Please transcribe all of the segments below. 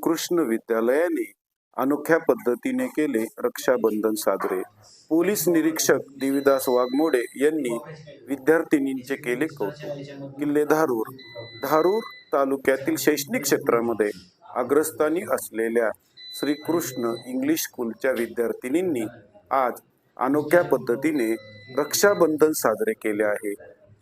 श्रीकृष्ण विद्यालयाने अनोख्या पद्धतीने केले रक्षाबंधन साजरे. पोलीस निरीक्षक देवीदास वाघमोडे यांनी विद्यार्थिनींचे केले कौतुक. किल्ले धारूर धारूर तालुक्यातील शैक्षणिक क्षेत्रामध्ये अग्रस्थानी असलेल्या श्रीकृष्ण इंग्लिश स्कूलच्या विद्यार्थिनींनी आज अनोख्या पद्धतीने रक्षाबंधन साजरे केले आहे.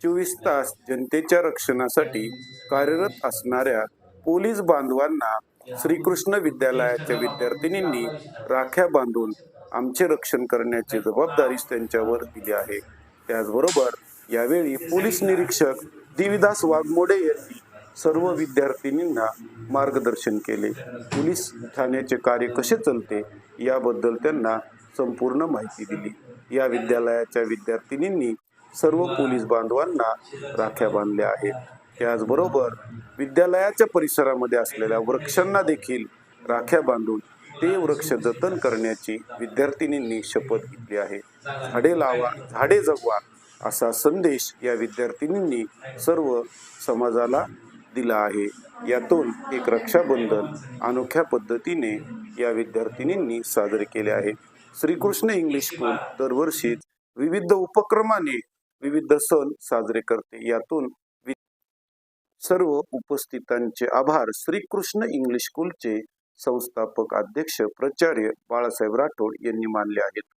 चोवीस तास जनतेच्या रक्षणासाठी कार्यरत असणाऱ्या पोलीस बांधवांना श्रीकृष्ण विद्यालयाच्या विद्यार्थिनींनी राख्या बांधून आमचे रक्षण करण्याची जबाबदारी त्यांच्यावर दिली आहे. त्याचबरोबर यावेळी पोलीस निरीक्षक देविदास वाघमोडे यांनी सर्व विद्यार्थिनींना मार्गदर्शन केले. पोलीस ठाण्याचे कार्य कसे चालते याबद्दल त्यांना संपूर्ण माहिती दिली. या विद्यालयाच्या विद्यार्थिनींनी सर्व पोलीस बांधवांना राख्या बांधल्या आहेत. त्याचबरोबर विद्यालयाच्या परिसरामध्ये असलेल्या वृक्षांना देखील राख्या बांधून ते वृक्ष जतन करण्याची विद्यार्थिनींनी शपथ घेतली आहे. झाडे लावा झाडे जगवा असा संदेश या विद्यार्थिनींनी सर्व समाजाला दिला आहे. यातून एक रक्षाबंधन अनोख्या पद्धतीने या विद्यार्थिनींनी साजरे केले आहे. श्रीकृष्ण इंग्लिश स्कूल दरवर्षीच विविध उपक्रमाने विविध सण साजरे करते. यातून सर्व उपस्थितांचे आभार. श्रीकृष्ण इंग्लिश स्कूलचे संस्थापक अध्यक्ष प्राचार्य बाळासाहेब राठोड यांनी मानले आहेत.